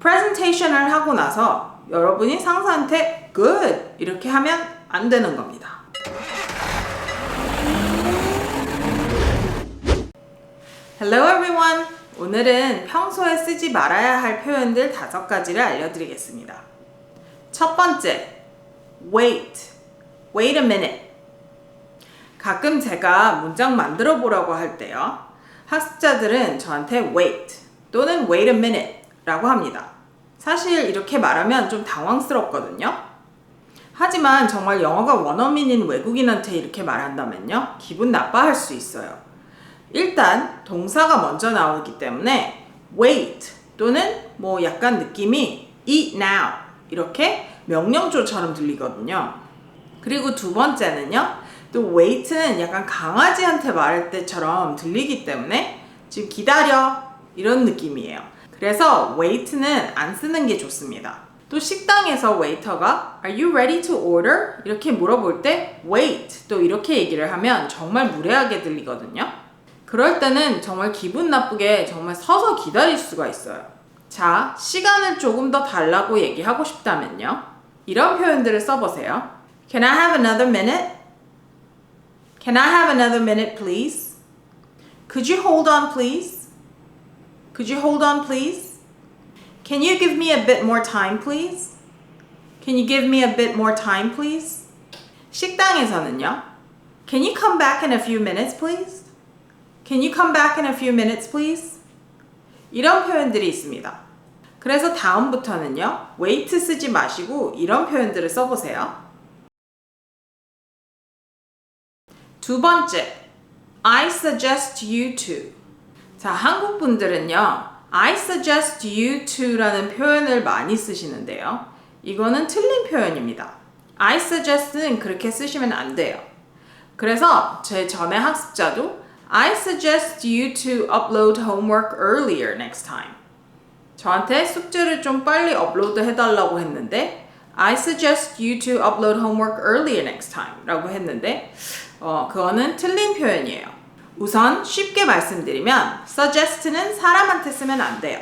프레젠테이션을 하고 나서 여러분이 상사한테 good 이렇게 하면 안 되는 겁니다. Hello everyone. 오늘은 평소에 쓰지 말아야 할 표현들 다섯 가지를 알려드리겠습니다. 첫 번째, wait. Wait a minute. 가끔 제가 문장 만들어 보라고 할 때요. 학습자들은 저한테 wait 또는 wait a minute 라고 합니다. 사실 이렇게 말하면 좀 당황스럽거든요. 하지만 정말 영어가 원어민인 외국인한테 이렇게 말한다면요. 기분 나빠할 수 있어요. 일단 동사가 먼저 나오기 때문에 wait 또는 뭐 약간 느낌이 eat now 이렇게 명령조처럼 들리거든요. 그리고 두 번째는요. 또 wait는 약간 강아지한테 말할 때처럼 들리기 때문에 지금 기다려 이런 느낌이에요. 그래서 wait는 안 쓰는 게 좋습니다. 또 식당에서 웨이터가 Are you ready to order? 이렇게 물어볼 때 wait 또 이렇게 얘기를 하면 정말 무례하게 들리거든요. 그럴 때는 정말 기분 나쁘게 정말 서서 기다릴 수가 있어요. 자, 시간을 조금 더 달라고 얘기하고 싶다면요. 이런 표현들을 써보세요. Can I have another minute? Can I have another minute, please? Could you hold on, please? Could you hold on, please? Can you give me a bit more time, please? Can you give me a bit more time, please? 식당에서는요. Can you come back in a few minutes, please? Can you come back in a few minutes, please? 이런 표현들이 있습니다. 그래서 다음부터는요. wait 쓰지 마시고 이런 표현들을 써보세요. 두 번째, I suggest you to. 자, 한국 분들은요, I suggest you to라는 표현을 많이 쓰시는데요. 이거는 틀린 표현입니다. I suggest는 그렇게 쓰시면 안 돼요. 그래서 제 전에 학습자도 I suggest you to upload homework earlier next time. 저한테 숙제를 좀 빨리 업로드 해달라고 했는데 I suggest you to upload homework earlier next time 라고 했는데 어, 그거는 틀린 표현이에요. 우선 쉽게 말씀드리면 suggest는 사람한테 쓰면 안 돼요.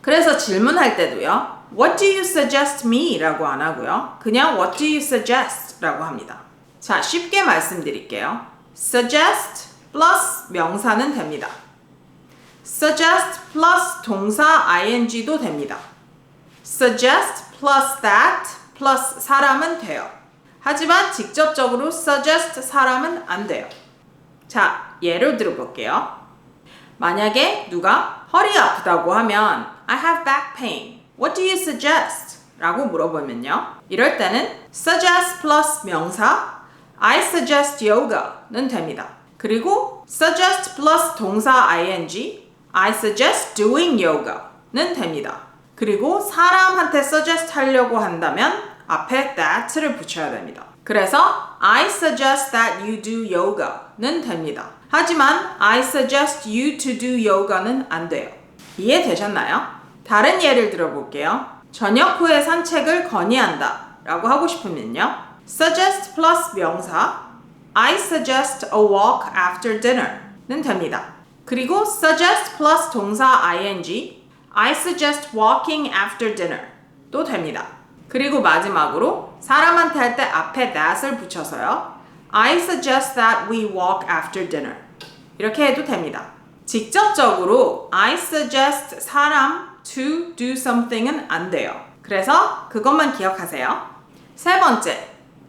그래서 질문할 때도요. What do you suggest me? 라고 안 하고요. 그냥 What do you suggest? 라고 합니다. 자, 쉽게 말씀드릴게요. suggest plus 명사는 됩니다. suggest plus 동사 ing도 됩니다. suggest plus that plus 사람은 돼요. 하지만 직접적으로 suggest 사람은 안 돼요. 자, 예를 들어 볼게요. 만약에 누가 허리 아프다고 하면 I have back pain. What do you suggest? 라고 물어보면요. 이럴 때는 suggest plus 명사 I suggest yoga는 됩니다. 그리고 suggest plus 동사 ing I suggest doing yoga는 됩니다. 그리고 사람한테 suggest 하려고 한다면 앞에 that를 붙여야 됩니다. 그래서 I suggest that you do yoga는 됩니다. 하지만 I suggest you to do yoga는 안 돼요. 이해되셨나요? 다른 예를 들어볼게요. 저녁 후에 산책을 건의한다 라고 하고 싶으면요. suggest plus 명사 I suggest a walk after dinner는 됩니다. 그리고 suggest plus 동사 ing I suggest walking after dinner 또 됩니다. 그리고 마지막으로 사람한테 할 때 앞에 that을 붙여서요. I suggest that we walk after dinner. 이렇게 해도 됩니다. 직접적으로 I suggest 사람 to do something은 안 돼요. 그래서 그것만 기억하세요. 세 번째,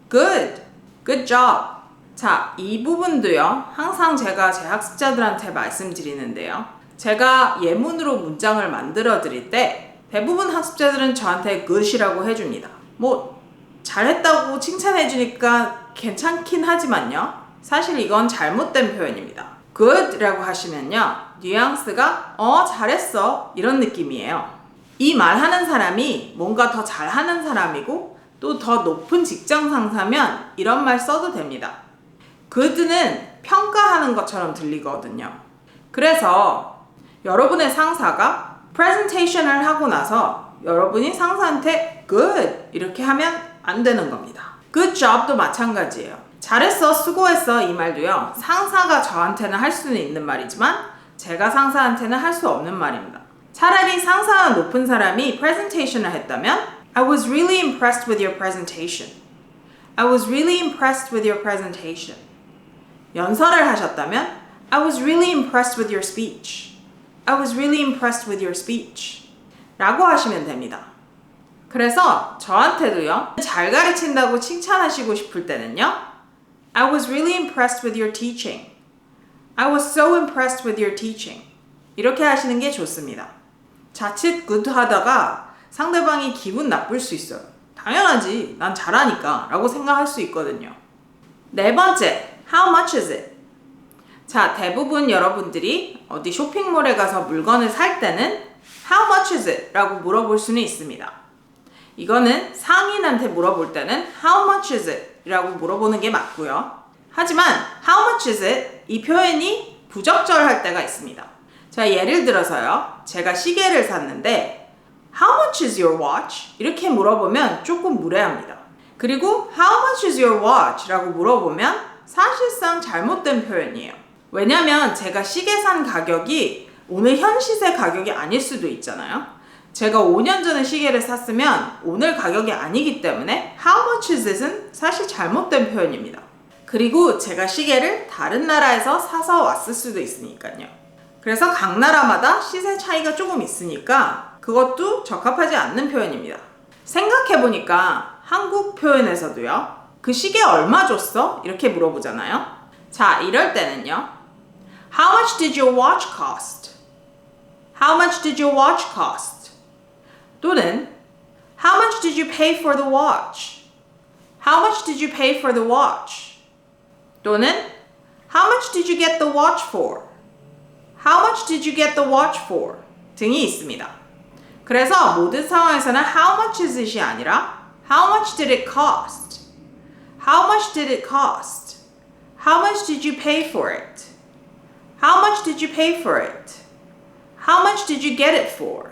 good, good job. 자, 이 부분도요, 항상 제가 제 학습자들한테 말씀드리는데요. 제가 예문으로 문장을 만들어 드릴 때 대부분 학습자들은 저한테 good이라고 해줍니다. 뭐, 잘했다고 칭찬해 주니까 괜찮긴 하지만요. 사실 이건 잘못된 표현입니다. Good라고 하시면요. 뉘앙스가 어, 잘했어. 이런 느낌이에요. 이 말하는 사람이 뭔가 더 잘하는 사람이고 또 더 높은 직장 상사면 이런 말 써도 됩니다. good는 평가하는 것처럼 들리거든요. 그래서 여러분의 상사가 프레젠테이션을 하고 나서 여러분이 상사한테 good 이렇게 하면 안 되는 겁니다. good job도 마찬가지예요. 잘했어, 수고했어 이 말도요. 상사가 저한테는 할 수는 있는 말이지만 제가 상사한테는 할 수 없는 말입니다. 차라리 상사와 높은 사람이 프레젠테이션을 했다면 I was really impressed with your presentation. I was really impressed with your presentation. 연설을 하셨다면 I was really impressed with your speech. I was really impressed with your speech. 라고 하시면 됩니다. 그래서 저한테도요, 잘 가르친다고 칭찬하시고 싶을 때는요, I was really impressed with your teaching. I was so impressed with your teaching. 이렇게 하시는 게 좋습니다. 자칫 good 하다가 상대방이 기분 나쁠 수 있어요. 당연하지. 난 잘하니까. 라고 생각할 수 있거든요. 네 번째, how much is it? 자, 대부분 여러분들이 어디 쇼핑몰에 가서 물건을 살 때는 how much is it? 라고 물어볼 수는 있습니다. 이거는 상인한테 물어볼 때는 how much is it? 라고 물어보는 게 맞고요. 하지만 how much is it? 이 표현이 부적절할 때가 있습니다. 자, 예를 들어서요. 제가 시계를 샀는데 how much is your watch? 이렇게 물어보면 조금 무례합니다. 그리고 how much is your watch? 라고 물어보면 사실상 잘못된 표현이에요. 왜냐면 제가 시계 산 가격이 오늘 현 시세 가격이 아닐 수도 있잖아요. 제가 5년 전에 시계를 샀으면 오늘 가격이 아니기 때문에 how much is it은 사실 잘못된 표현입니다. 그리고 제가 시계를 다른 나라에서 사서 왔을 수도 있으니까요. 그래서 각 나라마다 시세 차이가 조금 있으니까 그것도 적합하지 않는 표현입니다. 생각해보니까 한국 표현에서도요. 그 시계 얼마 줬어? 이렇게 물어보잖아요. 자, 이럴 때는요. How much did your watch cost? How much did your watch cost? 또는 How much did you pay for the watch? How much did you pay for the watch? 또는 How much did you get the watch for? How much did you get the watch for? 등이 있습니다. 그래서 모든 상황에서는 how much is it이 아니라 how much did it cost? How much did it cost? How much did you pay for it? How much did you pay for it? How much did you get it for?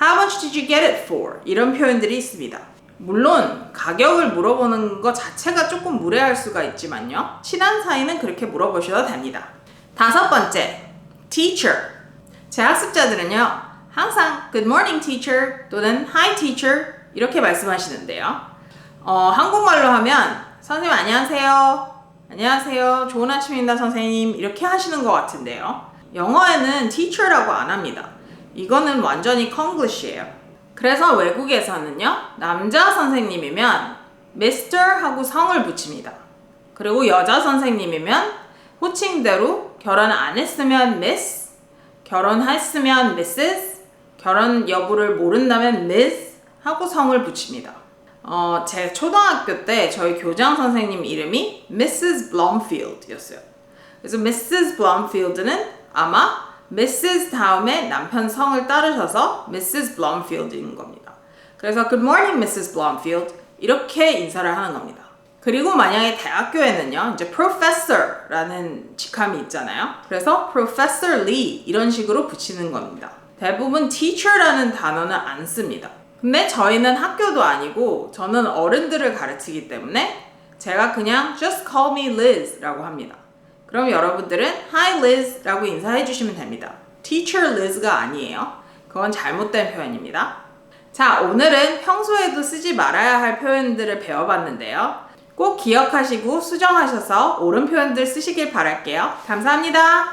How much did you get it for? 이런 표현들이 있습니다. 물론 가격을 물어보는 것 자체가 조금 무례할 수가 있지만요. 친한 사이는 그렇게 물어보셔도 됩니다. 다섯 번째, teacher. 제 학습자들은요. 항상 good morning teacher 또는 hi teacher 이렇게 말씀하시는데요. 어, 한국말로 하면 선생님 안녕하세요. 안녕하세요. 좋은 아침입니다, 선생님. 이렇게 하시는 것 같은데요. 영어에는 teacher라고 안 합니다. 이거는 완전히 콩글리시예요. 그래서 외국에서는요. 남자 선생님이면 Mr. 하고 성을 붙입니다. 그리고 여자 선생님이면 호칭대로 결혼 안 했으면 Miss, 결혼했으면 Mrs, 결혼 여부를 모른다면 Miss 하고 성을 붙입니다. 어, 제 초등학교 때 저희 교장 선생님 이름이 Mrs. Blomfield였어요. 그래서 Mrs. Blomfield는 아마 Mrs. 다음에 남편 성을 따르셔서 Mrs. Blomfield인 겁니다. 그래서 Good morning, Mrs. Blomfield 이렇게 인사를 하는 겁니다. 그리고 만약에 대학교에는요, 이제 Professor라는 직함이 있잖아요. 그래서 Professor Lee 이런 식으로 붙이는 겁니다. 대부분 Teacher라는 단어는 안 씁니다. 근데 저희는 학교도 아니고 저는 어른들을 가르치기 때문에 제가 그냥 just call me Liz라고 합니다. 그럼 여러분들은 Hi Liz라고 인사해 주시면 됩니다. Teacher Liz가 아니에요. 그건 잘못된 표현입니다. 자, 오늘은 평소에도 쓰지 말아야 할 표현들을 배워봤는데요. 꼭 기억하시고 수정하셔서 옳은 표현들 쓰시길 바랄게요. 감사합니다.